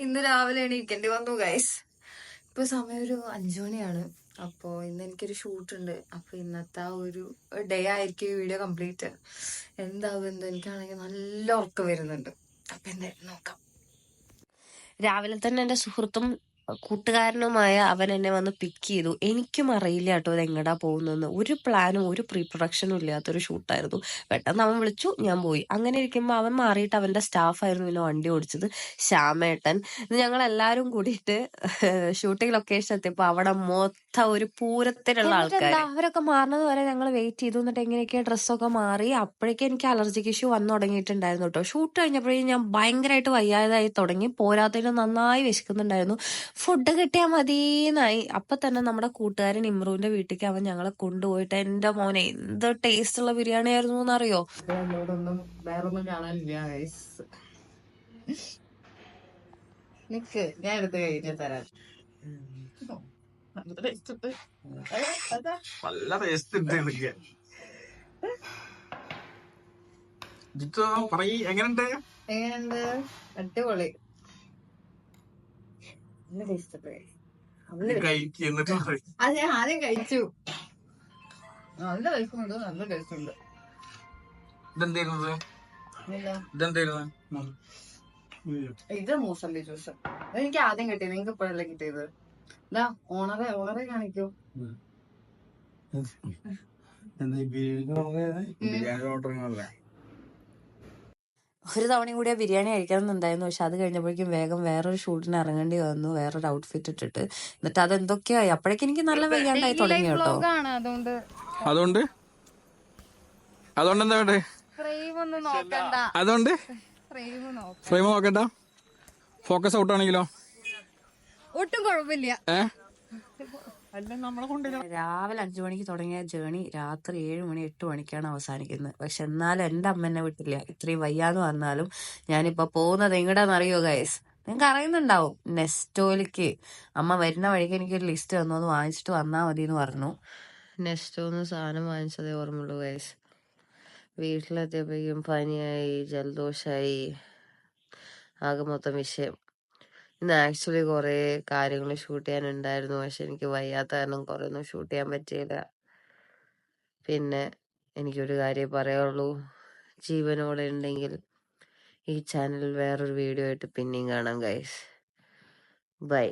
ഇന്ന് രാവിലെ എണീക്കേണ്ടി വന്നു ഗൈസ് ഇപ്പൊ സമയം ഒരു അഞ്ചു മണിയാണ്. അപ്പോ ഇന്ന് എനിക്കൊരു ഷൂട്ട് ഉണ്ട്. അപ്പൊ ഇന്നത്തെ ആ ഒരു ഡേ ആയിരിക്കും ഈ വീഡിയോ കംപ്ലീറ്റ് എന്താവും എന്തോ എനിക്കാണെങ്കിൽ നല്ല ഉറക്കം വരുന്നുണ്ട്. അപ്പൊ എന്തായാലും നോക്കാം. രാവിലെ തന്നെ എന്റെ സുഹൃത്തും കൂട്ടുകാരനുമായ അവൻ എന്നെ വന്ന് പിക്ക് ചെയ്തു. എനിക്കും അറിയില്ല കേട്ടോ ഇത് എങ്ങടാ പോകുന്നതെന്ന്. ഒരു പ്ലാനും ഒരു പ്രീ പ്രൊഡക്ഷനും ഇല്ലാത്തൊരു ഷൂട്ടായിരുന്നു പെട്ടെന്ന് അവൻ വിളിച്ചു ഞാൻ പോയി. അങ്ങനെ ഇരിക്കുമ്പോൾ അവൻ മാറിയിട്ട് അവന്റെ സ്റ്റാഫായിരുന്നു പിന്നെ വണ്ടി ഓടിച്ചത്. ശ്യാമേട്ടൻ. ഇത് ഞങ്ങൾ എല്ലാവരും കൂടിയിട്ട് ഷൂട്ടിംഗ് ലൊക്കേഷൻ എത്തിയപ്പോൾ അവിടെ മൊത്തം ഒരു പൂരത്തിലുള്ള ആൾക്കാർ അവരൊക്കെ മാറുന്നത് വരെ ഞങ്ങൾ വെയിറ്റ് ചെയ്തു. എന്നിട്ട് എങ്ങനെയൊക്കെയാ ഡ്രസ്സൊക്കെ മാറി. അപ്പോഴേക്കും എനിക്ക് അലർജിക്ക് ഇഷ്യൂ വന്നു തുടങ്ങിയിട്ടുണ്ടായിരുന്നു കേട്ടോ. ഷൂട്ട് കഴിഞ്ഞപ്പോഴേ ഞാൻ ഭയങ്കരമായിട്ട് വയ്യാതായി തുടങ്ങി. പോരാത്തതിന് നന്നായി വിശക്കുന്നുണ്ടായിരുന്നു. ഫുഡ് കിട്ടിയാൽ മതിയെന്നായി അപ്പൊ തന്നെ നമ്മുടെ കൂട്ടുകാരൻ ഇമ്രുവിന്റെ വീട്ടിലേക്ക് അവൻ ഞങ്ങളെ കൊണ്ടുപോയിട്ട് എന്റെ മോനെ എന്ത് ടേസ്റ്റ് ഉള്ള ബിരിയാണി ആയിരുന്നു എന്നറിയോ വേറൊന്നും കാണാനില്ല നിക്ക് ഞാൻ എടുത്ത് കഴിഞ്ഞ തരാം. നല്ല ടേസ്റ്റ് ഉണ്ട് എനിക്ക്. ജിത്തു പറയ് എങ്ങനെയുണ്ട്? എങ്ങനെയുണ്ട്? അടിപൊളി നല്ല ടേസ്റ്റ് അവൾ കഴിക്ക് എന്നിട്ട് പറയ്. അത് ഞാൻ ആദ്യം കഴിച്ചു. നല്ല ടേസ്റ്റ് ഉണ്ട് നല്ല ടേസ്റ്റ് ഉണ്ട്. ഇതെന്തായിരുന്നത്? ഇല്ല. ഇതെന്തായിരുന്നു? ഇത് മൂസമ്പി ജ്യൂസ്. എനിക്ക് ആദ്യം കിട്ടിയത് നിങ്ങൾക്ക് ഇപ്പോഴല്ലേ കിട്ടിയത്? ഇതാ ഓണറെ ഓണറെ കാണിക്കൂ. ബിരിയാണി ഓർഡർ ഒരു തവണയും കൂടി ആ ബിരിയാണി കഴിക്കണമെന്നുണ്ടായിരുന്നു പക്ഷെ അത് കഴിഞ്ഞപ്പോഴേക്കും വേഗം വേറൊരു ഷൂട്ടിന് ഇറങ്ങേണ്ടി വന്നു. വേറൊരു ഔട്ട്ഫിറ്റ് ഇട്ടിട്ട്. എന്നിട്ട് അത് എന്തൊക്കെയായി അപ്പോഴേക്കും എനിക്ക് നല്ല വയ്യാണ്ടായി തുടങ്ങി കേട്ടോ. അതുകൊണ്ട് അതുകൊണ്ട്? എന്താ വേണ്ടേ? അതുകൊണ്ട്? ഫ്രെയിം നോക്ക. ഫ്രെയിം നോക്കണ്ട. ഫോക്കസ് ഔട്ട് ആണെങ്കിലോ? ഒട്ടും കുഴപ്പമില്ല. ഏ? രാവിലെ അഞ്ചു മണിക്ക് തുടങ്ങിയ ജേണി രാത്രി ഏഴ് മണി എട്ട് മണിക്കാണ് അവസാനിക്കുന്നത്. പക്ഷെ എന്നാലും എന്റെ അമ്മ എന്നെ വിട്ടില്ല. ഇത്രയും വയ്യാന്ന് പറഞ്ഞാലും ഞാനിപ്പോ പോകുന്നത് എങ്ങടാന്ന് അറിയോ ഗൈസ് നിങ്ങൾക്ക് അറിയുന്നുണ്ടാവും. നെസ്റ്റോയിലേക്ക് അമ്മ വരുന്ന വഴിക്ക് എനിക്ക് ഒരു ലിസ്റ്റ് തന്നു. അത് വാങ്ങിച്ചിട്ട് വന്നാൽ മതി എന്ന് പറഞ്ഞു നെസ്റ്റോന്ന് സാധനം വാങ്ങിച്ചതേ ഓർമ്മയുള്ളൂ ഗൈസ് വീട്ടിലെത്തിയപ്പോഴേക്കും പനിയായി ജലദോഷമായി ആകെ മൊത്തം വിഷയം. ഇന്ന് ആക്ച്വലി കുറേ കാര്യങ്ങൾ ഷൂട്ട് ചെയ്യാനുണ്ടായിരുന്നു. പക്ഷെ എനിക്ക് വയ്യാത്ത കാരണം കുറേ ഒന്നും ഷൂട്ട് ചെയ്യാൻ പറ്റിയില്ല. പിന്നെ എനിക്കൊരു കാര്യം പറയുള്ളൂ ജീവനോടെ ഉണ്ടെങ്കിൽ ഈ ചാനൽ വേറൊരു വീഡിയോ ആയിട്ട് പിന്നെയും കാണാം ഗൈസ് ബൈ